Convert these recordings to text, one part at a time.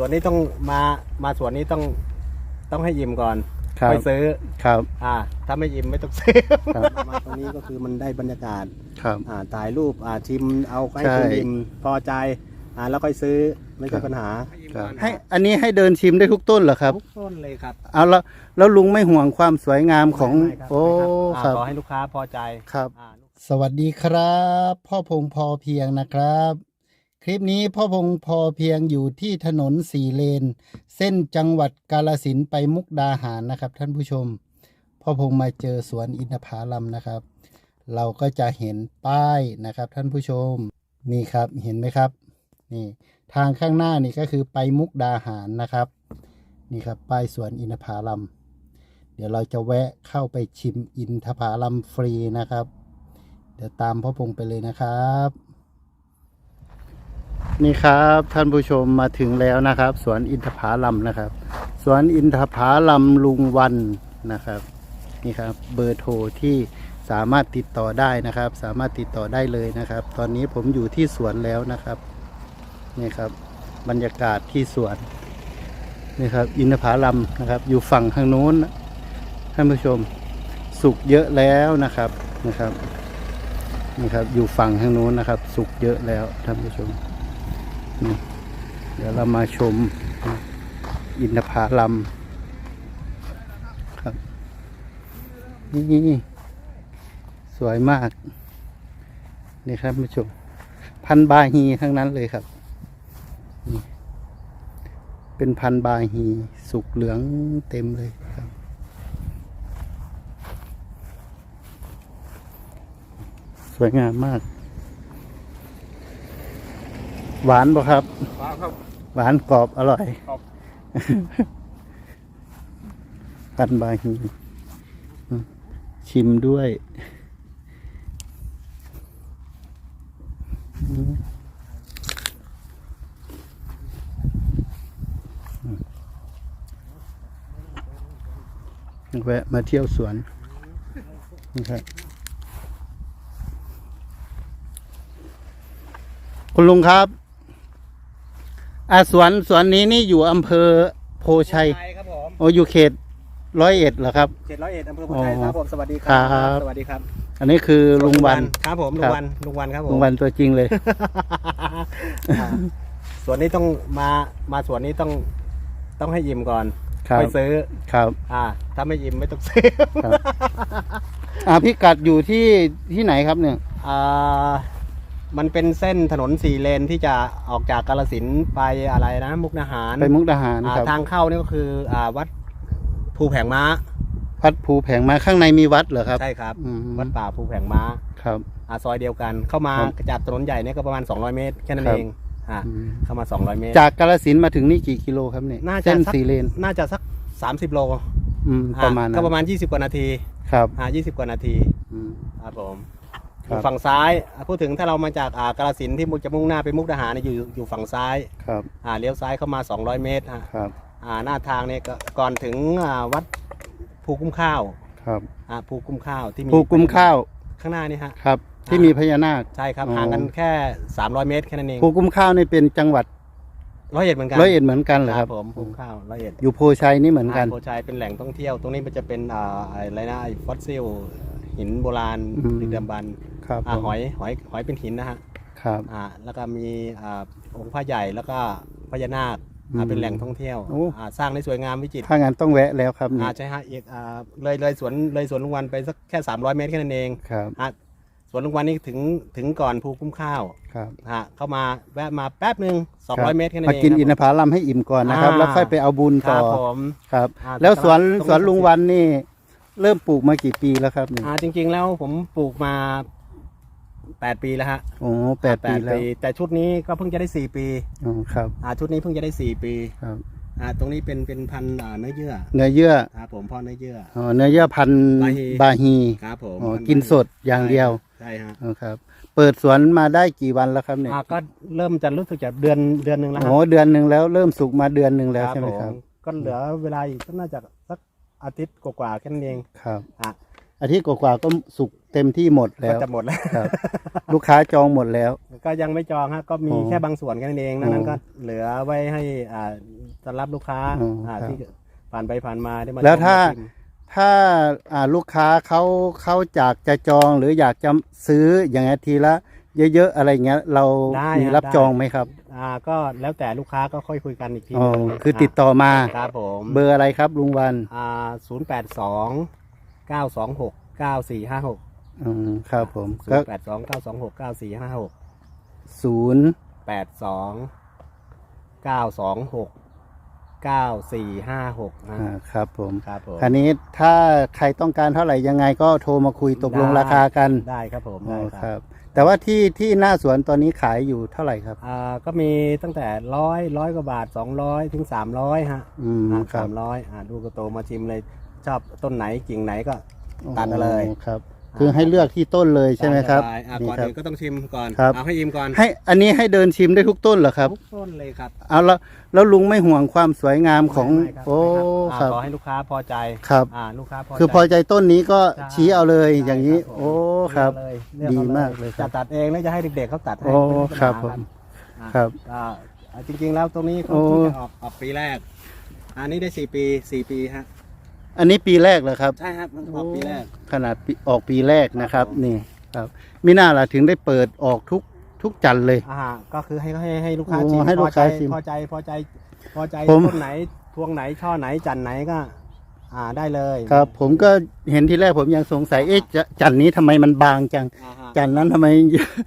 สวนนี้ต้องมามาสวนนี้ต้องต้องให้อิ่มก่อนครับไปซื้อครับ อ่า ถ้าไม่อิ่มไม่ต้องซื้อครับ มาตรงนี้ก็คือมันได้บรรยากาศครับ อ่าถ่ายรูปอ่าชิมเอาให้ใช่ คุณอิ่มพอใจอ่าแล้วค่อยซื้อไม่ครัใช่บปัญหาครับให้อันนี้ให้เดินชิมได้ทุกต้นเหรอครับ ทุกต้นเลยครับเอาแล้วแล้วลุงไม่ห่วงความสวยงามของ ไม่ครับโอ้ไม่คครัรับบอ่าขอให้ลูกค้าพอใจครับ อ่า สวัสดีครับ พ่อพงพอเพียงนะครับ คลิปนี้พ่อพงพอเพียงอยู่ที่ถนนสี่เลน เส้นจังหวัดกาลสินไปมุกดาหารนะครับ ท่านผู้ชม พ่อพงมาเจอสวนอินทผลัมนะครับ เราก็จะเห็นป้ายนะครับ ท่านผู้ชมนี่ครับเห็นไหมครับนี่ทางข้างหน้านี่ก็คือไปมุกดาหารนะครับ นี่ครับป้ายสวนอินทผลัมเดี๋ยวเราจะแวะเข้าไปชิมอินทผลัมฟรีนะครับ เดี๋ยวตามพ่อพงไปเลยนะครับ นี่ครับท่านผู้ชมมาถึงแล้วนะครับ สวนอินทผลัมนะครับ สวนอินทผลัมลุงวันนะครับนี่ครับเบอร์โทรที่สามารถติดต่อได้นะครับ สามารถติดต่อได้เลยนะครับ ตอนนี้ผมอยู่ที่สวนแล้วนะครับนี่ครับบรรยากาศที่สวนนี่ครับอินทผลัมนะครับ อยู่ฝั่งทางโน้นท่านผู้ชมสุกเยอะแล้วนะครับนะครับนี่ครับอยู่ฝั่งทางโน้นนะครับ สุกเยอะแล้วท่านผู้ชม เดี๋ยวเรามาชมอินทผลัมครับ นี่สวยมาก นี่ครับท่านผู้ชม พันธุ์บาฮีทั้งนั้นเลยครับ เป็นพันธุ์บาฮีสุกเหลืองเต็มเลยครับสวยงามมาก หวานบ่ครับครับ หวานกรอบอร่อยครับพันบาฮีอืมชิมด้วยอืมแวะมาเที่ยวสวนนี่ครับคุณลุงครับ อาสวนสวนนี้นี่อยู่อำเภอโพชัย ครับผมโออยู่เขตร้อยเอ็ดเหรอครับเจ็ดร้อยเอ็ดอำเภอพุทธไทยครับผมสวัสดีคครัรับ สวัสดีครับ อันนี้คือลุงวันครับผมลุครังบวันลุงวันครับผมลุงวันตัวจริงเลยอ่าสวนนี้ต้องมามาสวนนี้ต้องต้องให้อิ่มก่อนครับไปซื้อครับ อ่า ถ้าไม่อิ่มไม่ต้องซื้อครับอ่าพิกัดอยู่ที่ที่ไหนครับเนี่ยอ่า มันเป็นเส้นถนนสี่เลนที่จะออกจากกาลสินธุ์ไปอะไรนะมุกนาหารไปมุกดาหารอ่าครับทางเข้านี่ก็คืออ่าวัดภูแผงม้าวัดภูแผงมาข้างในมีวัดเหรอครับใช่ครับ อืมวัดป่าภูแผงม้าครับอ่าซอยเดียวกัน เข้ามาครับจากถนนใหญ่เนี่ยก็ประมาณ 200 เมตรแค่นั้นครับ เองอ่าอืมเข้ามา 200 เมตร จากกาลสินธุ์มาถึงนี่กี่กิโลครับเนี่ยน่าจะเส้นสัก สี่เลนน่าจะสัก 30 โลอืมอ่ประมาณนั้นก็ประมาณ 20 กว่านาทีครับอ่า20 กว่านาทีอืมครับผม อครับยู่ฝั่งซ้ายอ่าพูดถึงถ้าเรามาจากอ่ากาลสินธุ์ที่มุกจะมุ่งหน้าไปมุกดาหารเนี่ยอยู่อยู่ฝั่งซ้ายครับอ่าเลี้ยวซ้ายเข้ามา 200 เมตรฮะครับอ่าหน้าทางเนี่ยก็ก่อนถึงอ่าวัดภูกุ้มข้าวครับอ่าภูกุ้มข้าวที่มีภูกุมข้าวข้างหน้านี่ฮะ ครับ ที่มีพญานาค ใช่ครับอ๋อ ห่างกันแค่ 300 เมตรแค่นั้นเองภูกุมข้าวนี่เป็นจังหวัดร้อยเอ็ดเหมือนกันร้อยเอ็ดเหมือนกันเหรอครับผมภูกุ้มข้าวร้อยเอ็ด อยู่โพชัยนี่เหมือนกันโพชัยเป็นแหล่งท่องเที่ยว ตรงนี้มันจะเป็นอ่าอะไรนะไอ้ฟอสซิลหินโบราณอืม ดึกดำบรรพ์ ครับอ่าผมหอยหอยหอยเป็นหินนะฮะครับอ่าแล้วก็มีอ่าองค์พระใหญ่แล้วก็พญานาคอ่าอืมเป็นแหล่งท่องเที่ยวโอ้ อ่าสร้างได้สวยงามวิจิตรถ้างั้นต้องแวะแล้วครับนี่อ่าใช่ฮะอีกอ่าเลยเลยสวนเลยสวนลุงวันไปสักแค่ 300 เมตรแค่นั้นเองครับอ่าสวนลุงวันนี่ถึงถึงก่อนภูคุ้มข้าวครับฮะเข้ามาแวะมาแป๊บหนึ่งครับ200 เมตรแค่นั้นมาเองกินครับอินทผลัมให้อิ่มก่อนนะครับ อ่า แล้วค่อยไปเอาบุญคต่รัอบผม ครับ อ่าแล้วสวนตรงนั้นสวนลุงวันนี่ เริ่มปลูกมากี่ปีแล้วครับเนี่ยอ่าจริงๆแล้วผมปลูกมา 8ปีแล้วฮะโอ้แปดปีแล้วแต่ชุดนี้ก็เพิ่งจะได้4ปีอ๋อครับอ่าชุดนี้เพิ่งจะได้4ปีครับอ่าตรงนี้เป็นเป็นพันธุ์อ่าเนื้อเยื่อเนื้อเยื่อครับผมเพ่อเนื้อเยื่อ อ๋อเนื้อเยื่อพันธุ์บาฮี บาฮีครับผมอ๋อพัธุ์กินสดอย่างเดียวใช่ฮะอ๋อครับ เปิดสวนมาได้กี่วันแล้วครับเนี่ยอ่าก็เริ่มจะรู้สึกจะเดือนเดือนหนึ่งแล้วโอ้เดือนหนึ่งแล้วเริ่มสุกมาเดือนหนึ่งแล้วใช่ไหมครับผก็เหลือเวลาอีกก็น่าจะสักอาทิตย์กว่าๆแค่นั้นเองครับ อะ อาทิตย์กว่าๆก็สุกเต็มที่หมดแล้ก็วจะหมดแล้ว ครับ ลูกค้าจองหมดแล้ว ก็ยังไม่จองฮะก็มีอ๋อแค่บางส่วนแค่นั้นเองอ๋อนั้นก็เหลือไว้ให้อ่าต้อนรับลูกค้าอ๋ออ่าครับที่ผ่านไปผ่านมาได้มาแล้วถ้าชมมชิมถ้าอ่าลูกค้าเขาเขาจากจะจองหรืออยากจะซื้ออย่างเงี้ยทีละเยอะๆอะไรเงี้ย เราได้มีฮะรับได้จองไหมครับอ่าก็แล้วแต่ลูกค้าก็ค่อยคุยกันอีกทีอ๋อหนึ่งคือติดต่อมา ครับผมเบอร์อะไรครับลุงวันอ่าศูนย์แปดสอง เก้าสองหกเก้าสี่ห้าหกอืมครับผมศูก็นย์แปดสองเก้าสองหกเก้าสี่ห้าหกศูนย์แปดสองเก้าสองหกเก้าสี่ห้าหกอ่าครับผมครับผมอันนี้ถ้าใครต้องการเท่าไหร่ยังไงก็โทรมาคุยตกลงได้ ราคากันได้ครับผมอ๋ได้อคครับรับแต่ว่าที่ที่หน้าสวนตอนนี้ขายอยู่เท่าไหร่ครับ อ่าก็มีตั้งแต่ร้อยร้อยกว่าบาทสองร้อยถึงสามร้อยฮะอืมครัสาบ มร้อยอ่าดูกระโตมาชิมเลย ชอบต้นไหนกิ่งไหนก็ตัดเอาเลยอ๋อครับ คือให้เลือกที่ต้นเลยใช่ไหมครับสายอ่านี่ก่อนครับอื่นก็ต้องชิมก่อนครับ เอาให้อิ่มก่อนให้อันนี้ให้เดินชิมได้ทุกต้นเหรอครับ ทุกต้นเลยครับเอาแล้วแล้วลุงไม่ห่วงความสวยงามของไม่ครับโอ้ไม่ครับอ่าขอให้ลูกค้าพอใจครับ อ่าลูกค้าพอใจ คือพอใจต้นนี้ก็ใช่ชี้เอาเลยอย่างนี้ใช่ครับผม โอ้ครับ เลือกเลยเลือกดีอมากเลยครัจะบตัดเองแล้วจะให้เด็กๆเขาตัดให้โอ้ไม่มีปัญหาครับผม อ่าครับอ่าอ่าจริงๆแล้วตรงนี้โอ้เขาเพิ่งจะออกออกปีแรก อันนี้ได้สี่ปีสี่ปีฮะ อันนี้ปีแรกเลยครับ ใช่ครับมันออกปีแรก ขนาดปีออกปีแรกนะครับ ครับผม นี่ครับมิน่าล่ะถึงได้เปิดออกทุกทุกจันทร์เลย อ่าก็คือให้ให้ให้ลูกค้าโอ้ชิมให้ลูกค้าพอใจชิมพอใจพอใจพอใจผม ต้นไหนพวงไหนช่อไหนจันไหนก็ อ่าได้เลยครับ ผมก็เห็นที่แรกผมยังสงสัยเอ๊ะจะจันทร์นี้ทำไมมันบางจัง อ่าฮะจันทร์นั้นทำไม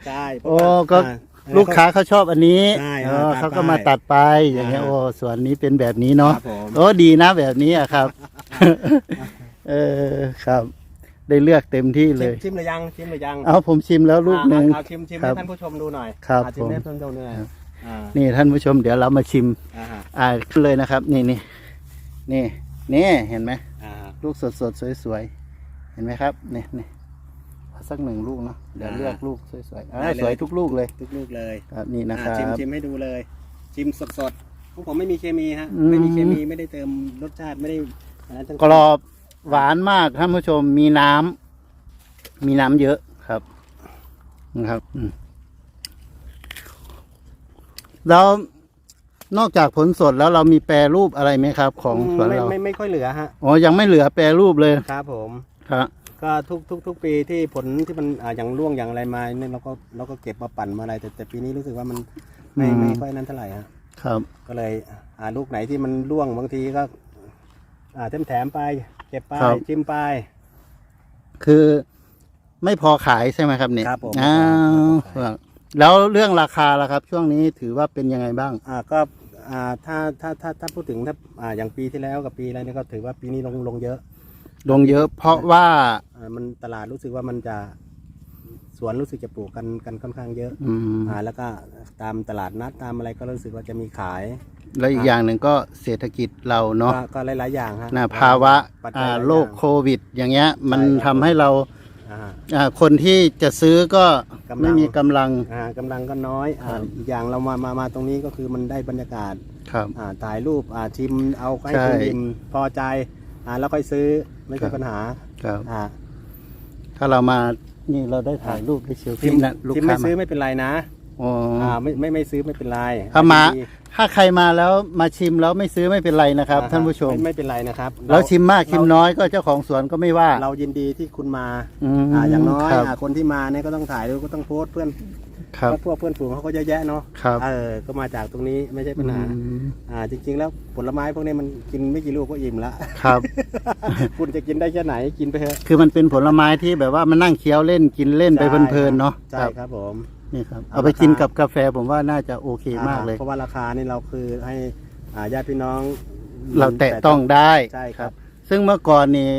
ใช่เพโอ้ราะว่าก็ อ่า ลูกค้าเขาชอบอันนี้ใช่เออ่าอตัดเขาก็ไปมาตัดไปอย่างเงี้ยอ่า โอ้ส่วนนี้เป็นแบบนี้คเนาะรับผม โอ้ดีนะแบบนี้อะครับ เออครับ ได้เลือกเต็มที่เลยชิมชิมหรือยังชิมหรือยังเอาผมชิมแล้วลูกหนึ่งอ่าเอาชิมชิมครัให้บท่านผู้ชมดูหน่อยครับอ่าชิมผมให้ท่านผู้ชมดูหน่อยครับอ่านี่ท่านผู้ชมเดี๋ยวเรามาชิมอ่าฮะอ่าขึ้นเลยนะครับ นี่นี่นี่นี่เห็นไหมอ่าฮะลูกสดสดๆสวยๆเห็นไหมครับนี่นี่เอาสักหนึ่งลูกเนาะเดี๋ยวเลือกลูกสวยๆอ่าสวยทุกลูกเลยทุกลูกเลยครับนี่นะคอ่ารับชิมชิมให้ดูเลย ชิมสดสดๆพวกผมไม่มีเคมีฮะอืมไม่มีเคมีไม่ได้เติมรสชาติไม่ได้อันนั้นทั้ง กรอบหวานมากท่านผู้ชมมีน้ำมีน้ำเยอะครับนะครับอืมแล้วนอกจากผลสดแล้วเรามีแปรรูปอะไรไหมครับ ของสวนไม่เราไม่ไม่ค่อยเหลือฮะอ๋อยังไม่เหลือแปรรูปเลยครับผมครับก็ทุกทุกทุกปีที่ผลที่มันอ่าอย่างร่วงอย่างอะไรมาเนี่ยเราก็เราก็เก็บมาปั่นมาอะไรแต่แต่ปีนี้รู้สึกว่ามันไม่ไม่ค่อยนั้นเท่าไหร่ฮะครับ ก็เลยอ่าลูกไหนที่มันร่วงบางทีก็ อ่าแถมแถมๆไป เก็บไปครับชิมไป คือไม่พอขายใช่ไหมครับเนี่ยครับผมอ้าวแล้วเรื่องราคาล่ะครับ ช่วงนี้ถือว่าเป็นยังไงบ้าง อ่าก็อ่าถ้าถ้าถ้าถ้าพูดถึงถ้าอ่าอย่างปีที่แล้วกับปีอะไรเนี่ยก็ถือว่าปีนี้ลงลงเยอะลงเยอะเพราะว่า อ่ามันตลาดรู้สึกว่ามันจะ สวนรู้สึกจะปลูกกันกันค่อนข้างเยอะอืมอ่าแล้วก็ตามตลาดนัดตามอะไรก็รู้สึกว่าจะมีขายแล้วอีกอย่างหนึ่งก็เศรษฐกิจเราเนาะก็ก็หลาย ๆ อย่างฮะนะภาวะปัจจัยอ่าหลายอย่างโรคโควิด อย่างเงี้ย มันใช่ครับ ทำให้เราอ่า อ่าคนที่จะซื้อก็กำลัง ไม่มีกำลัง อ่ากำลังก็น้อยอ่าครับ อีกอย่างเรามามามาตรงนี้ก็คือมันได้บรรยากาศครับ อ่าถ่ายรูปอ่าชิมเอาให้ใช่คุณอิ่มพอใจอ่าแล้วค่อยซื้อไม่ครัใช่บปัญหาครับ อ่าถ้าเรามา นี่เราได้ถ่ายรูปได้เชลชิฟี่มนะลูกชิมค้าไม่มาซื้อไม่เป็นไรนะอ๋ออ อ่าไม่ไม่ไม่ซื้อไม่เป็นไรถ้ามา ดีถ้าใครมาแล้วมาชิมแล้วไม่ซื้อไม่เป็นไรนะครับ อ่ฮท่านผู้ชม ไไม่เป็นไรนะครับ แล้วชิมมากเรชิมน้อยก็เจ้าของสวนก็ไม่ว่า เรายินดีที่คุณมา อืมอ่าอย่างน้อยครับ อ่าคนที่มาเนี่ยก็ต้องถ่ายรูปก็ต้องโพสต์เพื่อน ครับพวกเพื่อนฝูงเขาก็เยอะแยะเนาะครับเออก็มาจากตรงนี้ไม่ใช่ปัญหาอืมอ่าจริง ๆ แล้วผลไม้พวกนี้มันกินไม่กี่ลูกก็อิ่มละครับ คุณจะกินได้แค่ไหนกินไปเถอะคือมันเป็นผลไม้ที่แบบว่ามันนั่งเคี้ยวเล่นกินเล่นไปเพลินๆเนาะใช่ครับครับผมนี่ครับเอาเอาไปราคากินกับกาแฟผมว่าน่าจะโอเคมากเลยอ่เพราะว่าราคานี่เราคือให้อ่าญาติพี่น้อง เราแตะต้องได้ใช่ครับ ซึ่งเมื่อก่อนนี่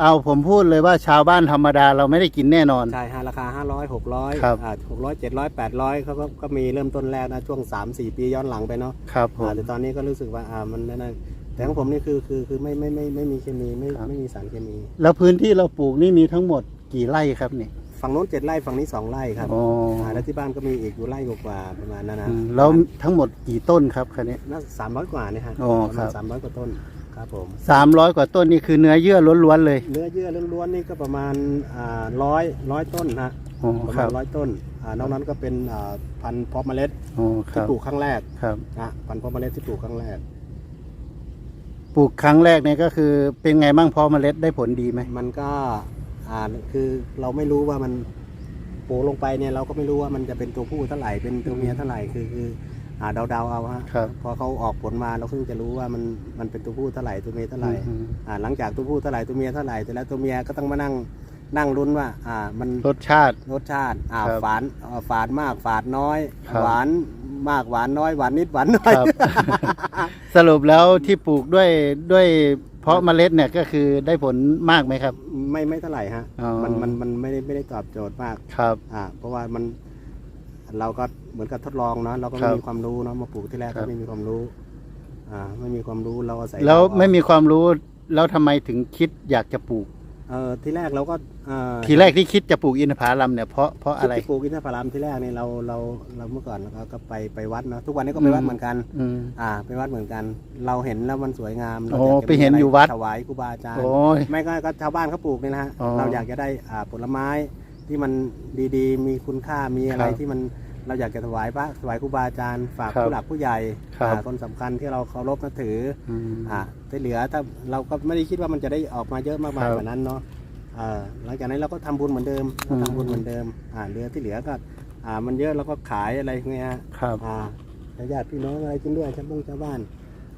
เอาผมพูดเลยว่าชาวบ้านธรรมดาเราไม่ได้กินแน่นอน ใช่ฮะราคา 500 600ครับอ่า600 700 800เขาก็ก็มีเริ่มต้นแรกนะช่วง 3 4 ปีย้อนหลังไปเนาะครับผม อ่าแต่ตอนนี้ก็รู้สึกว่าอ่ามันนั่นนะแต่ของผมนี่คือคือคือไม่ไม่ไม่ไม่มีเคมีไม่ครับ ไม่มีสารเคมี แล้วพื้นที่เราปลูกนี่มีทั้งหมดกี่ไร่ครับนี่ฝั่งโน้นเจ็ดไร่ฝั่งนี้สองไร่ครับอ๋ออ่าแล้วที่บ้านก็มีอีกอยู่ไร่กว่าๆประมาณนั้นนะอืมแล้วทั้งหมดกี่ต้นครับคันนี้ น่าสามร้อยกว่าเนี่ยฮะอ๋อครับสามร้อยกว่าต้น ครับผมสามร้อยกว่าต้นนี่คือเนื้อเยื่อล้วนๆเลย เนื้อเยื่อล้วนๆนี่ก็ประมาณอ่าร้อยร้อยต้นฮะโอ้ประคมารัณบร้อยต้นอ่านอกนั้นก็เป็นอ่าพันธุ์เพาะเมล็ดโอ้คที่รับปลูกครั้งแรกครับนะพันธุ์เพาะเมล็ดที่ปลูกครั้งแรก ปลูกครั้งแรกเนี่ยก็คือเป็นไงบ้างพอเมล็ดได้ผลดีไหมมันก็อ่าคือเราไม่รู้ว่ามันปลูกลงไปเนี่ยเราก็ไม่รู้ว่ามันจะเป็นตัวผู้เท่าไหร่เป็นตัวเมียเท่าไหร่คือคือ อ่าเดาๆเอาฮะครับพอเขาออกผลมาเราเพิ่งจะรู้ว่ามันมันเป็นตัวผู้เท่าไหร่ตัวเมียเท่าไหร่อืม อ่าหลังจากตัวผู้เท่าไหร่ตัวเมียเท่าไหร่แต่แล้วตัวเมียก็ต้องมานั่งนั่งลุ้นว่าอ่ามันรสชาติ รสชาติอ่าครับฝานอ่าฝาดมากฝาดน้อย ครับ หวานมากหวานน้อยหวานนิดหวานน้อย ครับ สรุปแล้วที่ปลูกด้วยด้วยเพาะเมล็ดเนี่ยก็คือได้ผลมากไหมครับ ไม่ไม่เท่าไหร่ฮะอ๋อ มันมันมันไม่ได้ไม่ได้ตอบโจทย์มากครับ อ่าเพราะว่ามัน เราก็เหมือนกับทดลองเนาะเราก็ครัไม่บมีความรู้เนาะมาปลูกที่แรกครัก็บ ไม่มีความรู้ อ่า ไม่มีความรู้เราอาศัยแล้วเราเอาไม่มีความรู้แล้วทำไมถึงคิดอยากจะปลูก เออที่แรกเราก็เอ่อทีแรกที่คิดจะปลูกอินทผลัมเนี่ยเพราะเพราะอะไร ที่ปลูกอินทผลัมที่แรกเนี่ยเราเราเราเมื่อก่อนเราก็ไปไปวัดเนาะทุกวันนี้ก็ไปวัดอืม เหมือนกัน อืม อ่า ไปวัดเหมือนกัน เราเห็นแล้วมันสวยงามเราโอ้อยากจะไปเห็นมีะรอยู่วัด ถวายครูบาอาจารย์โอ้ย ไม่ก็ก็ชาวบ้านเขาปลูกเนี่ยนะฮะอ๋อ เราอยากจะได้อ่าผลไม้ ที่มันดีๆ มีคุณค่ามีอะไรครับที่มันเราอยากจะถวายพระถวายครูบาอาจารย์ฝากครับผู้หลักผู้ใหญ่ครับ อ่าคนสำคัญที่เราเคารพนับถืออืม อ่าที่เหลือถ้าเราก็ไม่ได้คิดว่ามันจะได้ออกมาเยอะมากมายครับกว่านั้นเนาะอ่าหลังจากนั้นเราก็ทำบุญเหมือนเดิมอืมทำบุญเหมือนเดิมอ่าเหลือที่เหลือก็อ่ามันเยอะเราก็ขายอะไรเงี้ยฮะ ครับ อ่าญาติพี่น้องอะไรกินด้วยชาวบ้านชาวบ้าน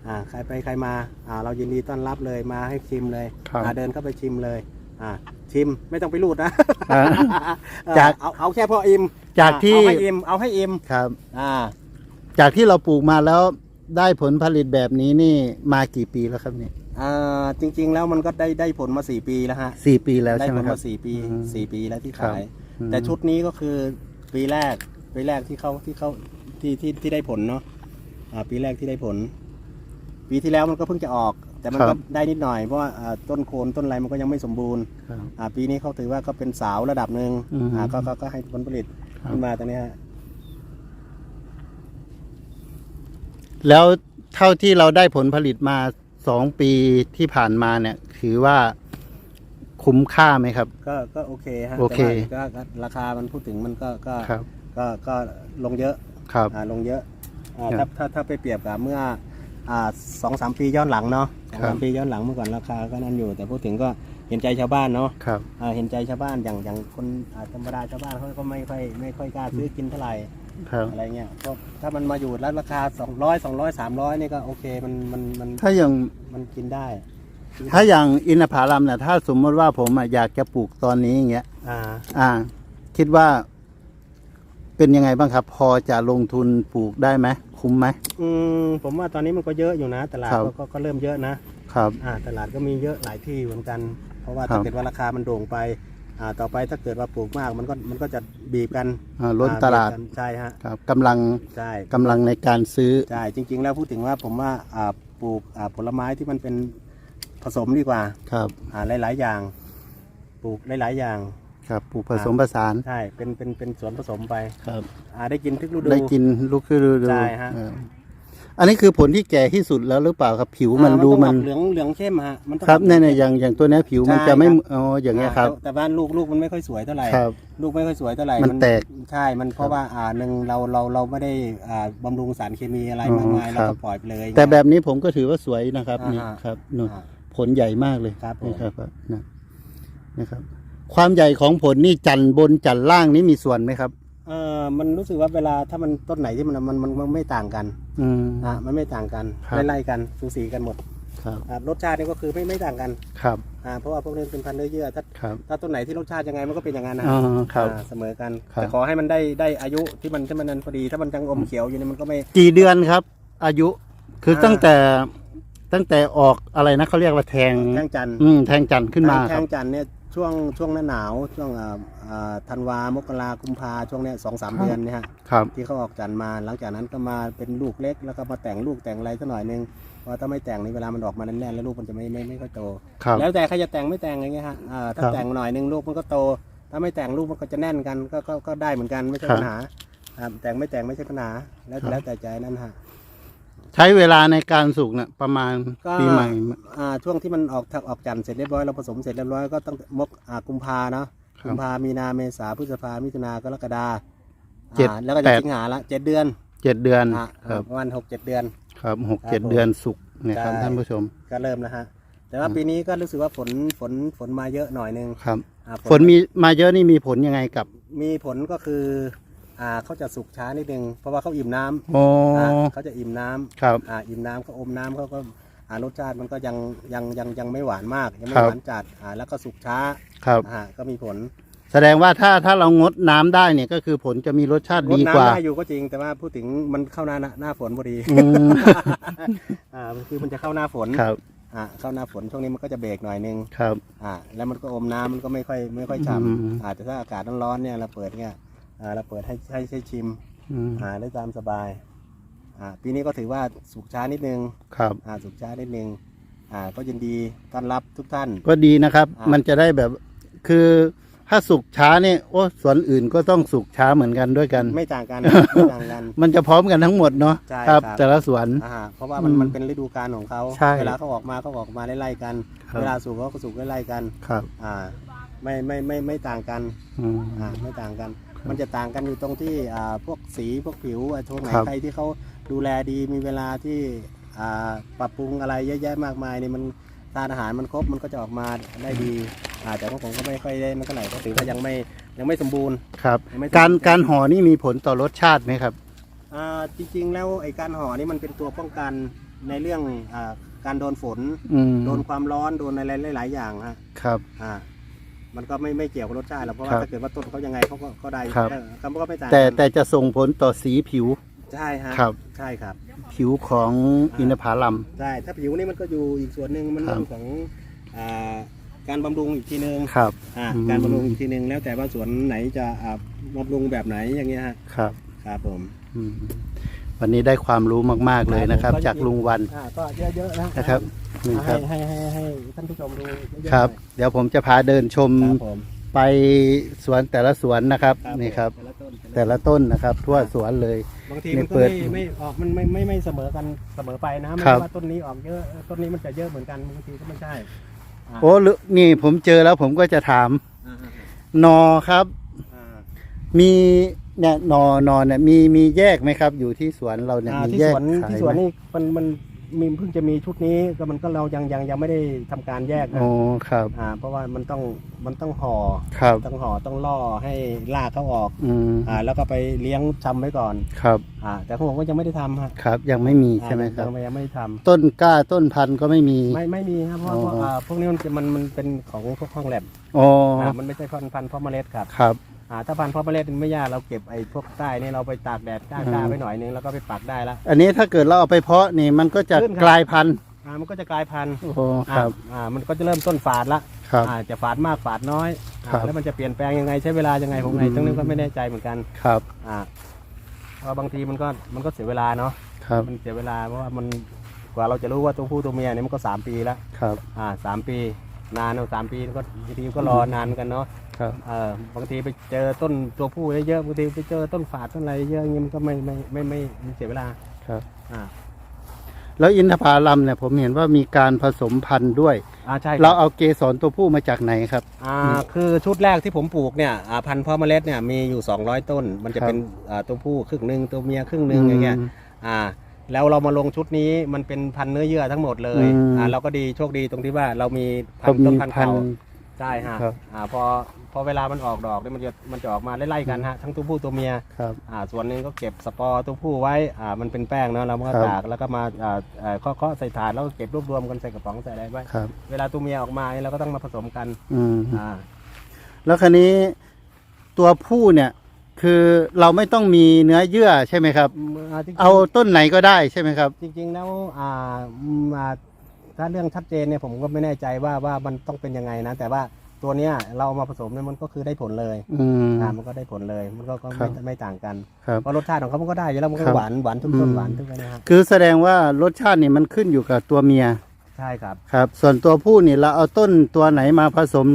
อ่าใครไปใครมาอ่าเรายินดีต้อนรับเลยมาให้ชิมเลยครับ อ่าเดินเข้าไปชิมเลย อ่าชิมไม่ต้องไปรูดนะอ่าเออจากเอาเอาแค่พออิ่มจากที่ เอาให้อิ่มเอาให้อิ่มครับ อ่า จากที่เราปลูกมาแล้วได้ผลผลิตแบบนี้นี่มากี่ปีแล้วครับเนี่ยอ่าจริง ๆ แล้วมันก็ได้ได้ผลมาสี่ปีแล้วฮะสี่ปีแล้วได้ใช่ไหผมลครับมาสี่ปีอืมสี่ปีแล้วที่ครับขาย อืม แต่ชุดนี้ก็คือปีแรกปีแรกที่เขาที่เขาที่ที่ที่ได้ผลเนาะอ่าปีแรกที่ได้ผล ปีที่แล้วมันก็เพิ่งจะออก แต่มันครัก็บ ได้นิดหน่อยเพราะว่าอ่าต้นโคนต้นอะไรมันก็ยังไม่สมบูรณ์ครับ อ่าปีนี้เขาถือว่าก็เป็นสาวระดับหนึ่งอืมอ่าก็ก็ก็ให้ผลผลิตครับ ขึ้นมาตอนนี้ฮะแล้วเท่าที่เราได้ผลผลิตมาสองปีที่ผ่านมาเนี่ย ถือว่าคุ้มค่าไหมครับ ก็ก็โอเคฮะโอเค แต่ว่าก็ก็ราคามันพูดถึงมันก็ก็ครับ ก็ก็ลงเยอะครับ อ่าลงเยอะอ่าครัถ้าบ ถ้าถ้าไปเปรียบกับเมื่ออ่าสองสามปีย้อนหลังเนาะ สองครัสาบมปีย้อนหลังเมื่อก่อนราคาก็นั่นอยู่ แต่พูดถึงก็เห็นใจชาวบ้านเนาะครับอ่าเห็นใจชาวบ้านอย่างอย่างคนอ่าธรรมดาชาวบ้านเขาก็ไม่ค่อยไม่ค่อยกล้าซื้อกินเท่าไหร่ครับอะไรเงี้ยก็ถ้ามันมาอยู่แล้วราคา 200 200 300นี่ก็โอเคมันมันมันถ้าอย่างมันกินได้ ถ้าอย่างอินทผลัมเนี่ยถ้าสมมติว่าผมอะอยากจะปลูกตอนนี้อย่างเงี้ยอ่าอ่า คิดว่า เป็นยังไงบ้างครับ พอจะลงทุนปลูกได้ไหมคุ้มไหม อืมผมว่าตอนนี้มันก็เยอะอยู่นะ ตลาดครับ ก็ก็ก็เริ่มเยอะนะครับ อ่าตลาดก็มีเยอะหลายที่เหมือนกัน เพราะว่าครัถ้าบ เกิดว่าราคามันโด่งไปอ่าต่อไปถ้าเกิดว่าปลูกมากมันก็มันก็จะบีบกันอ่าล้นตลาดอ่บีบกันใช่ฮะครับกำลังใช่กำลังในการซื้อ ใช่จริง ๆ แล้วพูดถึงว่าผมว่าอ่าปลูกอ่าผลไม้ที่มันเป็นผสมดีกว่าครับ อ่าหลายๆอย่าง ปลูกหลายๆอย่าง ครับปลูกผสมผสานใช่เป็นเป็นเป็นสวนผสมไปครับอ่าได้กินทุกฤดูได้กินลูกคือดูดูใช่ฮะเอออันนี้คือผลที่แก่ที่สุดแล้วหรือเปล่าครับผิวมันอ่าดูต้องมันออกเหลืองเหลืองเข้มฮะมันต้องครับออกเนี่ยหลืเนี่ยองอย่างอย่างตัวเนี้ยผิวมันใช่จะไม่ครับอ๋ออย่างเงี้ยครับแต่แต่บ้านลูกลูกมันไม่ค่อยสวยเท่าไหร่ครับลูกไม่ค่อยสวยเท่าไหร่มันแตกใช่มันเพราะว่าอ่าหนึ่งเราเราเราไม่ได้อ่าบำรุงสารเคมีอะไรอ๋อมากมายครัเราบก็ปล่อยไปเลย แต่แบบนี้ผมก็ถือว่าสวยนะครับอ่าฮะนี่ครับนู่นอ่าผลใหญ่มากเลยครับผมนี่ครับนะนะครับ ความใหญ่ของผลนี่จันทร์บนจันทร์ล่างนี่มีส่วนไหมครับ เออมันรู้สึกว่าเวลาถ้ามันต้นไหนที่มันมันมันมันไม่ต่างกันอืม อ่ามันไม่ต่างกันครับ ไล่ๆกันสูสีกันหมดครับอ่ารสชาตินี่ก็คือไม่ไม่ต่างกันครับอ่าเพราะว่าพวกนี้เป็นพันธุ์เนื้อเยื่อถ้าครับถ้าต้นไหนที่รสชาติยังไงมันก็เป็นอย่างนั้นนะอ๋อครับ อ่าเสมอกันครับ แต่ขอให้มันได้ได้อายุที่มันที่มันนั้นพอดี ถ้ามันยังอมเขียวอยู่เนี่ยมันก็ไม่ กี่เดือนครับ อายุคืออ่าตั้งแต่ตั้งแต่ออกอะไรนะเขาเรียกว่าแทงแทงจันทร์อืมแทงจันทร์ขึ้นมาแทครับ งจันทร์เนี่ย ช่วงช่วงหน้าหนาวช่วงอ่าอ่าธันวามกรากุมภาช่วงเนี้ยสองสามครับเดือนเนี่ยฮะครับ ที่เขาออกจันทร์มาหลังจากนั้นก็มาเป็นลูกเล็ก แล้วก็มาแต่งลูกแต่งอะไรสักหน่อยนึงเพราะถ้าไม่แต่งในเวลามันออกมาแน่นๆแล้วลูกมันจะไม่ไม่ไม่ค่อยโต ครับ แล้วแต่ใครจะแต่งไม่แต่งอย่างเงี้ยฮะอ่าถ้าครับแต่งหน่อยนึงลูกมันก็โต ถ้าไม่แต่งลูกมันก็จะแน่นกันก็ก็ก็ได้เหมือนกันไม่ใช่ครับปัญหาครับแต่งไม่แต่งไม่ใช่ปัญหาแล้วครับ แล้วแต่ใจนั่นฮะ ใช้เวลาในการสุกเนี่ยประมาณก็ปีใหม่ อ่าช่วงที่มันออกถักออกจันทร์เสร็จเรียบร้อยเราผสมเสร็จเรียบร้อยก็ตั้งแต่มกอ่ากุมภาเนาะคกุรับมภามีนาเมษาพฤษภามิถุนากรกฎาเจ็ดอ่าแล้วก็แปจะดสิงหาละเจ็ดเดือนเจ็ดเดือนอ่าครับประมาณหกเจ็ดเดือน ครับหกครับเจ็ดผมเดือนสุกเนี่ยครับใช่ ท่านผู้ชมก็เริ่มแล้วฮะแต่ว่าปีนี้ก็รู้สึกว่าฝนฝนฝนมาเยอะหน่อยนึงครับ อ่าฝนมีมาเยอะนี่มีผลยังไงกับ มีผลก็คือ อ่าเขาจะสุกช้านิดนึงเพราะว่าเขาอิ่มน้ำโอ้อ่าเขาจะอิ่มน้ำครับ อ่าอิ่มน้ำเขาอมน้ำเขาก็อ่ารสชาติมันก็ยังยังยังยังไม่หวานมาก ยังไม่ครับ หวานจัดอ่าแล้วก็สุกช้าครับ อ่าก็มีผลแสดงว่าถ้าถ้าเรางดน้ำได้เนี่ยก็คือผลจะมีรสชาติรดีดกว่า น้ำได้อยู่ก็จริงแต่ว่าพูดถึงมันเข้าหน้าหน้าฝนพอดีอืมอ่าคือมันจะเข้าหน้าฝนครับอ่าเข้าหน้าฝนช่วงนี้มันก็จะเบรกหน่อยนึง ครับ อ่าแล้วมันก็อมน้ำมันก็ไม่ค่อยไม่ค่อยฉ่อืมำอ่าแต่ถ้าอากาศร้อนๆเนี่ยเราเปิดเนี่ย อ่าเราเปิดให้ให้ให้ชิมอืมอ่าได้ตามสบายอ่าปีนี้ก็ถือว่าสุกช้านิดนึงครับ อ่าสุกช้านิดนึงอ่าก็ยินดีต้อนรับทุกท่าน ก็ดีนะครับ อ่ามั มันจะได้แบบคือถ้าสุกช้าเนี่ยโอ้สวนอื่นก็ต้องสุกช้าเหมือนกันด้วยกัน ไม่ต่างกัน ไม่ต่างกัน มันจะพร้อมกันทั้งหมดเนาะใช่ครับครับแต่ละสวน อ่าเพราะว่ามันอืมมันเป็นฤดูกาลของเขาใช่เวลาเขาออกมาเขาออกมาไล่ๆกัน ครับ เวลาสุกเขาก็สุกไล่ๆกันครับอ่าไม่ไม่ไม่ไม่ต่างกันอืมอ่าไม่ต่างกันครับ มันจะต่างกันอยู่ตรงที่อ่าพวกสีพวกผิวอะช่วงไหนครับใครที่เขาดูแลดีมีเวลาที่อ่าปรับปรุงอะไรเยอะแยะมากมายนี่มันทานอาหารมันครบมันก็จะออกมาได้ดีอ่าแต่พวกผมก็ไม่ค่อยได้นักเท่าไหร่ก็ถือว่ายังไม่ยังไม่สมบูรณ์ครับยังไม่การสมบูณ์การห่อนี่มีผลต่อรสชาติไหมครับอ่าจริง ๆ แล้วไอ้การห่อนี่มันเป็นตัวป้องกันในเรื่องอาการโดนฝนอืมโดนความร้อนโดนอะไรหลาย ๆ อย่างฮะครับอ่า มันก็ไม่ไม่เกี่ยวกับรสชาติหรอกเพราะครัว่าบถ้าเกิดว่าต้นเขายังไงเขาก็เขาได้ครับ เออเขาก็ไม่ต่างแต่กันแต่จะส่งผลต่อสีผิว ใช่ฮะครับ ใช่ครับ ผิวของอินทผลัม ใช่ ถ้าผิวนี่มันก็อยู่อีกส่วนหนึ่งมันครับ เรื่องของอ่าการบำรุงอีกทีนึงครับ อ่าอืม การบำรุงอีกทีนึงแล้วแต่ว่าสวนไหนจะอ่าบำรุงแบบไหนอย่างเงี้ยฮะครับครับผม อืมวันนี้ได้ความรู้มาก ๆ เลยนะครับผมจากลุงวัน อ่าก็เยอะๆนะนะครับ นี่คให้รับให้ให้ให้ท่านผู้ชมดูเยอะๆครับหน่อยเดี๋ยวผมจะพาเดินชมครับผมไปสวนแต่ละสวนนะครับ นี่ครับ แต่ละต้นแต่ละต้นนะครับ ทั่วสวนเลย บางทีนี่มันก็เปิดไม่ไม่ออกมันไม่ไม่ไม่เสมอกันเสมอไปนะไม่ครัใช่บ ว่าต้นนี้ออกเยอะต้นนี้มันจะเยอะเหมือนกันบางทีก็ไม่ใช่าโอ้ลึนี่ผมเจอแล้วผมก็จะถามอ่าหนอครับ อ่า มีเนี่ยหนอหนอเนี่ยมีมีแยกไหมครับ อยู่ที่สวนเราเนี่ยอ่ามีที่แยสกวนขายที่สวนไหม นี่มันมัน มีเพิ่งจะมีชุดนี้ก็มันก็เรายังยังยังไม่ได้ทำการแยกนะโอ้ครับ อ่า เพราะว่ามันต้องมันต้องห่อครับ ต้องห่อต้องล่อให้รากเขาออกอืมอ่าแล้วก็ไปเลี้ยงชำไว้ก่อนครับ อ่าแต่ของผมก็ยังไม่ได้ทำฮะครับ ยังไม่มีอ่าใช่ไหมครับยังยังไม่ได้ทำ ต้นกล้าต้นพันธุ์ก็ไม่มี ไม่ไม่มีครับเพราะว่าพวกอ๋ออ่อ่าพวกนี้มันจะมันมันเป็นของพวกห้องแลบอ๋ออ่ามันไม่ใช่พันธุ์พันธุ์เพาะเมล็ดครับ ครับ อ่าถ้าพันธุ์เพาะเมล็ดมันไม่ยากเราเก็บไอ้พวกใต้นี่เราไปตากแดดกล้าอืมกล้าไว้หน่อยนึงแล้วก็ไปปักได้ละ อันนี้ถ้าเกิดเราเอาไปเพาะนี่มันก็จะขึ้นครับ กลายพันธุ์อ่ามันก็จะกลายพันธุ์โอ้โหครับ อ่าอ่ามันก็จะเริ่มต้นฝาดละครับ อ่าจะฝาดมากฝาดน้อยอ่าครับแล้วมันจะเปลี่ยนแปลงยังไงใช้เวลายังไงผมไงอืม ตรงนี้ก็ไม่แน่ใจเหมือนกันครับอ่าเพราะบางทีมันก็มันก็เสียเวลาเนาะครับมันเสียเวลาเพราะว่ามันกว่าเราจะรู้ว่าตัวผู้ตัวเมียเนี่ยมันก็สามปีแล้วครับ อ่าสามปี นานเอาสามปีก็บางทีก็รอนานเหมือนกันเนาะ ครับ เออบางทีไปเจอต้นตัวผู้เยอะๆบางทีไปเจอต้นฝาดต้นอะไรเยอะอย่างงี้มันก็ไม่ไม่ไม่ไม่ไม่เสียเวลาครับ อ่าแล้วอินทผลัมเนี่ยผมเห็นว่ามีการผสมพันธุ์ด้วย อ่าใช่คเราบเอาเกสรตัวผู้มาจากไหนครับ อ่าคือชุดแรกที่ผมปลูกเนี่ยอ่าพันธุ์เพาะเมล็ดเนี่ยมีอยู่ 200 ต้น มันจะครับเป็นอ่าตัวผู้ครึ่งหนึ่งตัวเมียครึ่งหนึ่งอย่างเงี้ยมอ่าแล้วเรามาลงชุดนี้มันเป็นพันธุ์เนื้อเยื่อทั้งหมดเลยอืม อ่าเราก็ดีโชคดีตรงที่ว่าเรามีพัก็นธุ์ต้มีนพันธุ์พันเก่าธุ์ใช่ฮะครับ อ่าพอพ อเวลามันออกดอกเนี่ยมันจะมันจะออกมาไล่ๆกันฮะทั้งตัวผู้ตัวเมียครับ อ่าส่วนหนึ่งก็เก็บสปอร์ตัวผู้ไว้อ่ามันเป็นแป้งเนาะเราก็ครับตากแล้วก็มาอ่าอ่าเคาะๆใส่ถาดแล้วก็เก็บรวบรวมกันใส่กระป๋องใส่อะไรไว้ครับ เวลาตัวเมียออกมาเนี่ยเราก็ต้องมาผสมกันอืมอ่าแล้วคันนี้ตัวผู้เนี่ย คือเราไม่ต้องมีเนื้อเยื่อใช่ไหมครับ อ่าจริงๆ เอาต้นไหนก็ได้ใช่ไหมครับ จริงๆแล้วอ่าอืมอ่าถ้าเรื่องชัดเจนเนี่ยผมก็ไม่แน่ใจว่าว่ามันต้องเป็นยังไงนะ แต่ว่า ตัวเนี้ยเราเอามาผสมเนี่ยมันก็คือได้ผลเลยอืม อ่ามันก็ได้ผลเลย มันก็ก็ครัไม่บไม่ต่างกันครับเพราะรสชาติของเขามันก็ได้อยู่แล้วมันก็ครับหวานหวานทุกอืต้นม หวานทุกอันนะฮะคือแสดงว่ารสชาตินี่มันขึ้นอยู่กับตัวเมียใช่ครับ ครับ ส่วนตัวผู้นี่เราเอาต้นตัวไหนมาผสม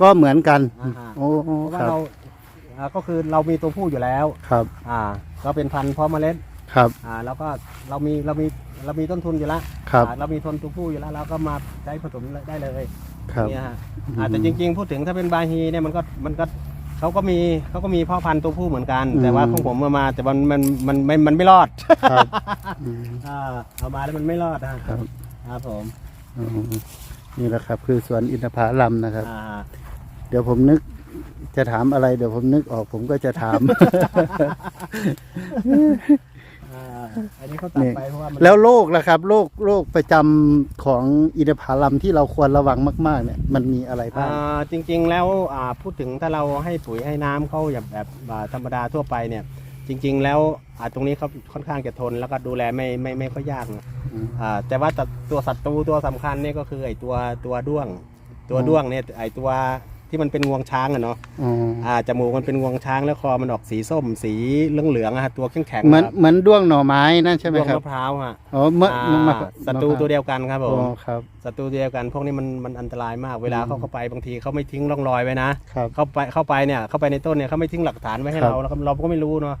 ก็เหมือนกันอ่าฮะ โอ้โอ้เพราะคว่ารับเราอ่าก็คือเรามีตัวผู้อยู่แล้ว ครับอ่า ก็เป็นพันธุ์เพาะเมล็ด ครับอ่าแล้วก็เรามีเรามีเรามีต้นทุนอยู่แล้วครับ อ่าเรามีทนตัวผู้อยู่แล้วเราก็มาใช้ผสมได้เลย ครับเนี่ยฮะอ่าแต่จริง ๆ พูดถึงถ้าเป็นบาฮีเนี่ยมันก็มันก็เขาก็มีเขาก็มีพ่อพันธุ์ตัวผู้เหมือนกัน แต่ว่าของผมเอามาแต่มันมันมันมันมันไม่รอดครับอืมอ่าเอามาแล้วมันไม่รอดนะครับ ครับผมอืมนี่แหละครับคือสวนอินทผลัมนะครับ อ่าเดี๋ยวผมนึกจะถามอะไร เดี๋ยวผมนึกออกผมก็จะถาม อ่าอันนี้เขาตัดไปเพราะว่ามันแล้วโรคล่ะครับโรคโรคประจำของอินทผลัมที่เราควรระวังมาก ๆ เนี่ยมันมีอะไรบ้าง อ่าจริงๆแล้วอ่าพูดถึงถ้าเราให้ปุ๋ยให้น้ำเขาอย่างแบบอ่าธรรมดาทั่วไปเนี่ย จริง ๆ แล้วอ่าตรงนี้เขาค่อนข้างจะทนแล้วก็ดูแลไม่ไม่ไม่ค่อยยากนะอืม อ่าแต่ว่าตัวศัตรูตัวสำคัญเนี่ยก็คือไอ้ตัวตัวด้วง ตัวอ๋อด้วงเนี่ยไอ้ตัว ที่มันเป็นงวงช้างอะเนาะอ๋ออ่าจมูกมันเป็นงวงช้างแล้วคอมันออกสีส้ม สีเหลืองๆอะฮะตัวแข็งๆเหมือนครับเหมือนด้วงหน่อไม้นั่นใช่ไหมด้วงครับมะพร้าวฮะอ๋อเมื่ออ่ามาศัตรูตัวเดียวกันครับผอ๋อมครับ ศัตรูตัวเดียวกัน พวกนี้มันมันอันตรายมากเวลาอืม เขาเข้าไปบางทีเขาไม่ทิ้งร่องรอยไว้นะ ครับ เข้าไปเข้าไปเนี่ยเข้าไปในต้นเนี่ยเขาไม่ทิ้งหลักฐานไว้ให้ครับเราแล้วก็เราก็ไม่รู้เนาะ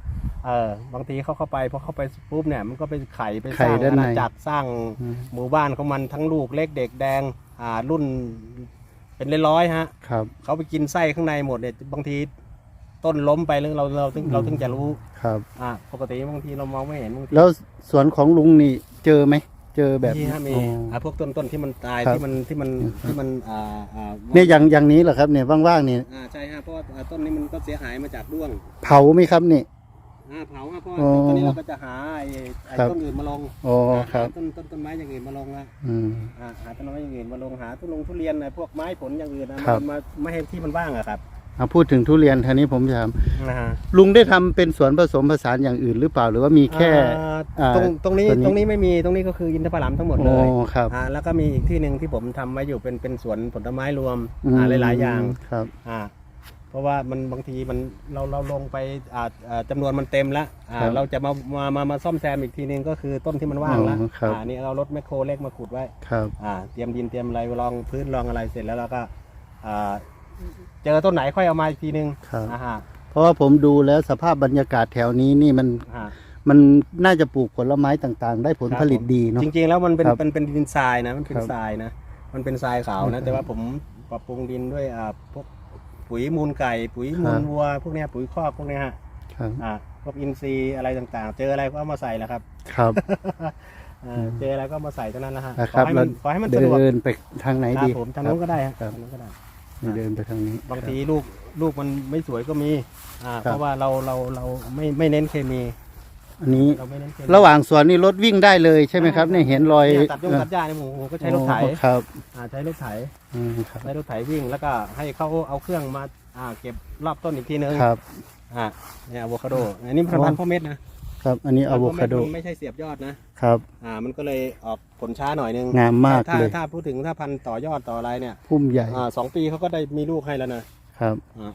เออบางทีเขาเข้าไปพอเข้าไปปุ๊บเนี่ยมันก็ไปไข่ไปสไข่ร้างด้านอาในณาจักรสร้างอืม หมู่บ้านของมันทั้งลูกเล็กเด็กแดงอ่ารุ่น เป็นร้อยๆฮะครับ เขาไปกินไส้ข้างในหมดเนี่ยบางทีต้นล้มไปแล้วเราเราถึงเราถึงจะรู้ครับ อ่าปกติบางทีเรามองไม่เห็นบางทีแล้วสวนของลุงนี่เจอไหม เจอแบบมีฮะมีอ๋อ อ่าพวกต้นต้นที่มันตายครับ ที่มันที่มันที่มันอ่าอ่าเนี่ยอย่างอย่างนี้เหรอครับเนี่ยว่างๆนี่อ่าใช่ฮะเพราะว่าอ่าต้นนี้มันก็เสียหายมาจากด้วงเผาไหมครับนี่ อ่าเผาฮะเพราะอ๋อตอนนี้เราก็จะหาไอ้ไอ้ครับ ต้นอื่นมาลงอ๋อครับหาต้นต้นต้นไม้อย่างอื่นมาลงละอืม อ่าหาต้นไม้อย่างอื่นมาลงหาต้นลงทุเรียนไอ้พวกไม้ผลอย่างอื่นนะครัมาบ มาไม่ให้ที่มันว่างอะครับเอาพูดถึงทุเรียนทีนี้ผมจะถามนะฮะลุงได้ทำเป็นสวนผสมผสานอย่างอื่นหรือเปล่าหรือว่ามีแค่ อ่าอ่าตรงตรงนี้ตัวนี้ ตรงนี้ไม่มีตรงนี้ก็คืออินทผลัมทั้งหมดเลโอ้ยครับ อ่าแล้วก็มีอีกที่หนึ่งที่ผมทำไว้อยู่เป็นเป็นสวนผลไม้รวมอืมอ่าหลาย ๆ อย่างครับ อ่าเพ ราะว่ามันบางทีมันเราเราลงไปอ่าอ่าจำนวนมันเต็มแล้วอ่าครับเราจะมามามามาซ่อมแซมอีกทีนึงก็คือต้นที่มันว่างแล้วอ๋อครับ อ่านี่เรารถแมคโครเล็กมาขุดไว้ครับ อ่าเตรียมดินเตรียมอะไรรองพื้นรองอะไรเสร็จแล้วเราก็อ่าเจอต้นไหนค่อยเอามาอีกทีนึงครับ อ่าฮะเพราะว่าผมดูแล้วสภาพบรรยากาศแถวนี้นี่มันอ่ามันน่าจะปลูกผลไม้ต่างๆ ได้ผล ผลิตดีเนาะ จริงๆแล้วมันเป็นครับเป็นเป็นดินทรายนะมันเป็นครับทรายนะ มันเป็นทรายขาวครันะบแต่ว่าผมปรับปรุงดินด้วยอ่าพวก ปุ๋ยมูลไก่ ปุ๋ยมูครัลบวัว พวกเนี้ยปุ๋ยคอกพวกเนี้ยฮะครับอ่าพวกอินทรีย์อะไรต่างๆ เจออะไรก็เอามาใส่แหละครับ ครับอ่าเจออะไรก็เอามาใส่เท่านั้นนะฮะนะขครัอบให้มันขอให้มันสะดวกเดินไปทางไหนครัดี บผมทางนู้นก็ได้ฮะครับ ทางนู้นก็ได้ เดินไปทางนี้ บางทีลูกลูกมันไม่สวยก็มีอ่าครับ เพราะว่าเราเราเราไม่ไม่เน้นเคมี อันนี้เราไม่เน้นเคมีระหว่างสวนนี่รถวิ่งได้เลยใช่ไหมครับเนี่ยเห็นรอยเนี่ยตัดยงตัดหญ้าเนี่ยผมผมก็ใช้รถไถโอ้ครับอ่าใช้รถไถอืมครับ ใช้รถไถวิ่งแล้วก็ให้เขาเอาเครื่องมาอ่าเก็บรอบต้นอีกทีนึงครับ อ่าเนี่ยอะโวคาโดอันนี้พันธุ์พ่อเม็ดนะครับ อันนี้อะโวคาโดพันธุ์พ่อเม็มันไม่ใช่เสียบยอดนะ ครับ อ่ามันก็เลยออกผลช้าหน่อยนึงงามมากถ้าเลย ถ้าพูดถึงถ้าพันธุ์ต่อยอดต่ออะไรเนี่ยพุ่มใหญ่อ่าสองปีเขาก็ได้มีลูกให้แล้วนะครับ อ่า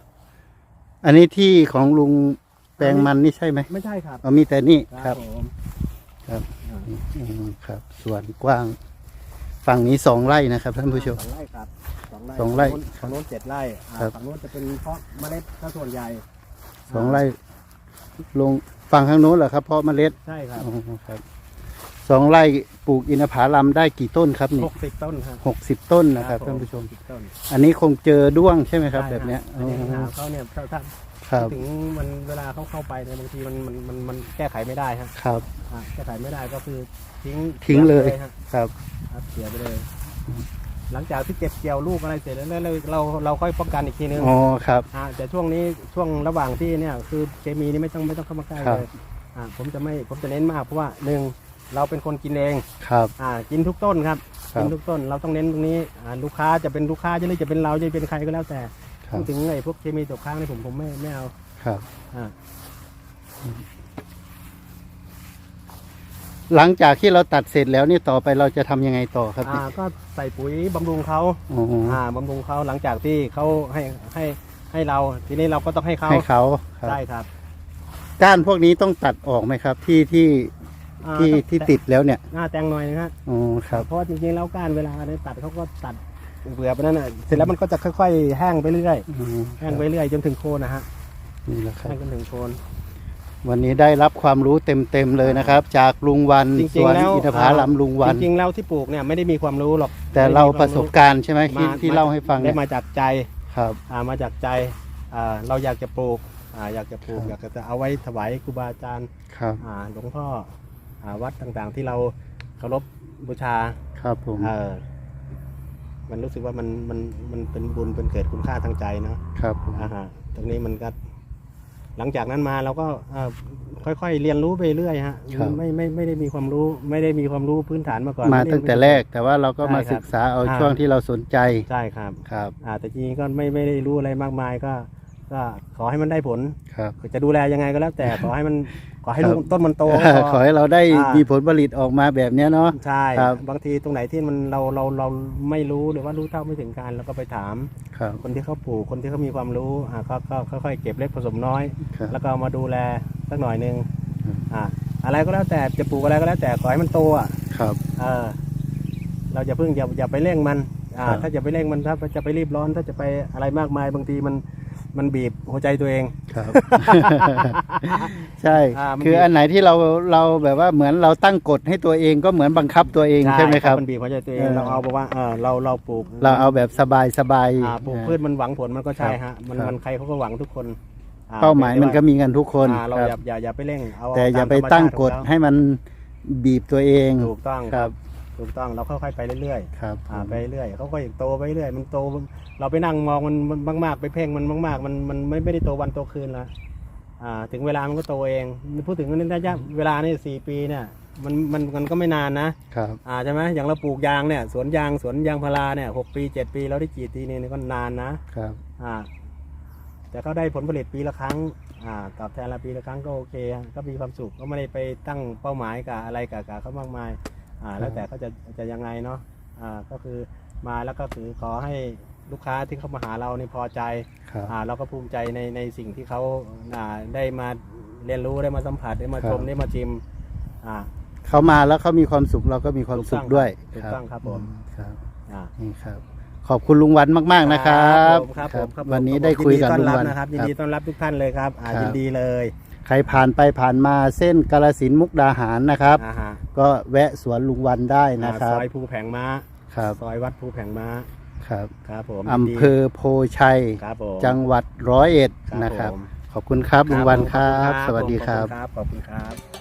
อันนี้ที่ของลุงแปลงมันนี่ใช่ไหมไม่ใช่ครับเอามีแต่นี่ครับผมครับอ่าอืมครับสวนกว้าง ฝั่งนี้สองไร่นะครับท่านผู้ชม สองไร่ครับสองไร่สองไร่ฝั่งโน้นฝั่งโน้นเจ็ดไร่อ่าครับ ฝั่งโน้นจะเป็นเพาะเมล็ดถ้าส่วนใหญ่สองไร่ลงฝั่งข้างโน้นเหรอครับ เพราะเมล็ดใช่ครับอ๋อครับสองไร่ปลูกอินทผลัมได้กี่ต้นครับนี่หกสิบต้นครับหกสิบต้นนะครับท่านผู้ชม หกสิบต้นอันนี้คงเจอด้วงใช่ไหมครับใช่แบบเนี้ยอันนี้ปัญหาเขาเนี่ยถ้าถ้า ครับถึงมันเวลาเขาเข้าไปเนี่ยบางทีมันมันมันมันแก้ไขไม่ได้ฮะครับ อ่าแก้ไขไม่ได้ก็คือทิ้งทิ้งเลยฮะครับ ครับเสียไปเลย หลังจากที่เก็บเกี่ยวลูกอะไรเสร็จแล้วเราเราเราค่อยป้องกันอีกทีนึงอ๋อครับ อ่าแต่ช่วงนี้ช่วงระหว่างที่เนี่ย คือเคมีนี่ไม่ต้องไม่ต้องเข้ามาใกล้ครับ เลยอ่าผมจะไม่ผมจะเน้นมากเพราะว่าหนึ่งเราเป็นคนกินเอง ครับ อ่ากินทุกต้นครับครับกินทุกต้นเราต้องเน้นตรงนี้อ่าลูกค้าจะเป็นลูกค้าจะหรือจะเป็นเราจะเป็นใครก็แล้วแต่ ครับพูดถึงไอ้พวกเคมีตกค้างนี่ผมผมไม่ไม่เอาครับ อ่าหลังจากที่เราตัดเสร็จแล้วนี่ต่อไปเราจะทำยังไงต่อครับอ่าก็ใส่ปุ๋ยบำรุงเขาอ๋ออ่าบำรุงเขาหลังจากที่เขาให้ให้ให้เรา ทีนี้เราก็ต้องให้เขาให้เขาครับได้ครับก้านพวกนี้ต้องตัดออกไหมครับ ที่ที่อ่าที่ต้องที่ติดแล้วเนี่ยหน้าแตงหน่อยนะฮะอ๋อครับ เพราะว่าจริงๆแล้วก้านเวลาได้ตัดเขาก็ตัด เบื่อไปนั่นน่ะเสร็จแล้วมันก็จะค่อยๆแห้งไปเรื่อยอืมๆแห้งไปเรื่อยจนถึงโคนนะฮะนี่แหละครับแห้งจนถึงโคน วันนี้ได้รับความรู้เต็มๆเลยนะครับ จากลุงวันจสริงวนๆแล้วอินทผลัมลุงวัน จริงๆแล้วที่ปลูกเนี่ยไม่ได้มีความรู้หรอกแต่เราประสบการณ์ใช่ไหมที่มาที่เล่าให้ฟังได้เนี่ยมาจากใจครับ อ่ามาจากใจอ่าเราอยากจะปลูกอ่าอยากจะปลูกครับอยากจะเอาไว้ถวายครูบาอาจารย์ครับอ่าหลวงพ่ออ่าวัดต่างๆที่เราเคารพบูชาครับผม เออ มันรู้สึกว่ามันมันมันเป็นบุญเป็นเกิดคุณค่าทางใจเนาะครับผมอ่าฮะตรงนี้มันก็ หลังจากนั้นมาเราก็เอ่อค่อยๆเรียนรู้ไปเรื่อยฮะไม่ไม่ไม่ได้มีความรู้ ไม่ได้มีความรู้พื้นฐานมาก่อนมาไได้ ตั้งแต่แรกแต่ว่าเราก็มาใช่ครับศึกษาเอาอ่า ช่วงที่เราสนใจใช่ครับ ครับ อ่าแต่จริงๆก็ไม่ไม่ได้รู้อะไรมากมายก็ ก็ขอให้มันได้ผลครับจะดูแลยังไงก็แล้ว แต่ขอให้มันขอให้ครับลูกต้นมันโตก็ขพออให้เราได้อ่ามีมีผลผลิตออกมาแบบเนี้ยเนาะใช่ครับบางทีตรงไหนที่มันเราเราเราไม่รู้หรือว่ารู้เท่าไม่ถึงการเราก็ไปถามครับคนที่เขาปลูกคนที่เขามีความรู้อ่าก็ก็ค่อยๆเก็บเล็กผสมน้อยครับแล้วก็เอามาดูแลสักหน่อยหนึงครับอ่าอะไรก็แล้วแต่จะปลูกอะไรก็แล้ว แต่ขอให้มันโตอะครับเออเราจะเพิ่งอย่าอย่าไปเร่งมันอ่าครับถ้าจะไปเร่งมันถ้าจะไปรีบร้อนถ้าจะไปอะไรมากมายบางทีมัน มันบีบหัวใจตัวเอง ครับ ใช่ อ่ามัน คืออันไหนที่เราเราแบบว่าเหมือนเราตั้งกฎให้ตัวเองก็เหมือนบังคับตัวเองใช่ไหมครับ มันบีบหัวใจตัวเองเออ เราเอาบอกว่าเออเราเราปลูกเราเอาแบบสบายสบาย อ่าปลูกพืชมันหวังผลมันก็ใช่ฮะมันครับ มันใครเขาก็หวังทุกคนอ่เป้าหมายมันก็มีกันทุกคนอ่าเราคอย่ารับอย่าอย่าไปเร่งเอาแต่อย่าตมไปธรรมตั้งชาติกฎของเราให้มันบีบตัวเอง ถูกต้อง ครับ ถูกต้องเราค่อยๆไปเรื่อยครับๆอ่าไปเรื่อยเขาก็อยโตไปเรื่อยมันโต เราไปนั่งมองมันมันมาก ๆ ไปเพ่งมันมาก ๆ มันมันไม่ไม่ได้โตวันโตคืนละอ่าถึงเวลามันก็โตเองพูดถึงในระยะเวลานี่สี่ปีเนี่ยมันมันมันก็ไม่นานนะครับอ่าใช่ไหมอย่างเราปลูกยางเนี่ยสวนยางสวนยางพาราเนี่ยหกปีเจ็ดปีเราได้กรีดทีนี่ก็นานนะครับอ่าแต่เขาได้ผลผลิตปีละครั้งอ่าตอบแทนละปีละครั้งก็โอเค ก็มีความสุขก็ไม่ได้ไปตั้งเป้าหมายกับอะไรกับกับเขามากมาย อ่าแล้วแต่เขาจะจะยังไงเนาะอ่าก็คือมาแล้วก็คือขอให้ลูกค้าที่เข้ามาหาเรานี่พอใจครับ อ่าเราก็ภูมิใจในในสิ่งที่เขาอ่าได้มาเรียนรู้ได้มาสัมผัสได้มาครับ ชมได้มาชิมอ่า เขามาแล้วเขามีความสุขเราก็มีความสุขด้วยถูกต้องครับผม ครับ อ่า นี่ครับ ขอบคุณลุงวันมากๆนะครับผมครับผมครับผมวันนี้ได้คุยกับนลุงรับวันนะครับยินครับดีต้อนรับทุกท่านเลยครับอ่าครับ ยินดีเลย ใครผ่านไปผ่านมาเส้นกาลสินธุ์มุกดาหารนะครับ อ่าฮะก็แวะสวนลุงวันได้นะครับซอยภูแผงม้าครับซอยวัดภูแผงม้าครับครับผมอำเภอโพชัย ครับผม จังหวัดร้อยเอ็ดนะครับผมขอบคุณครับลุงวันครับผมสวัสดีครับ ขอบคุณครับขอบคุณครับ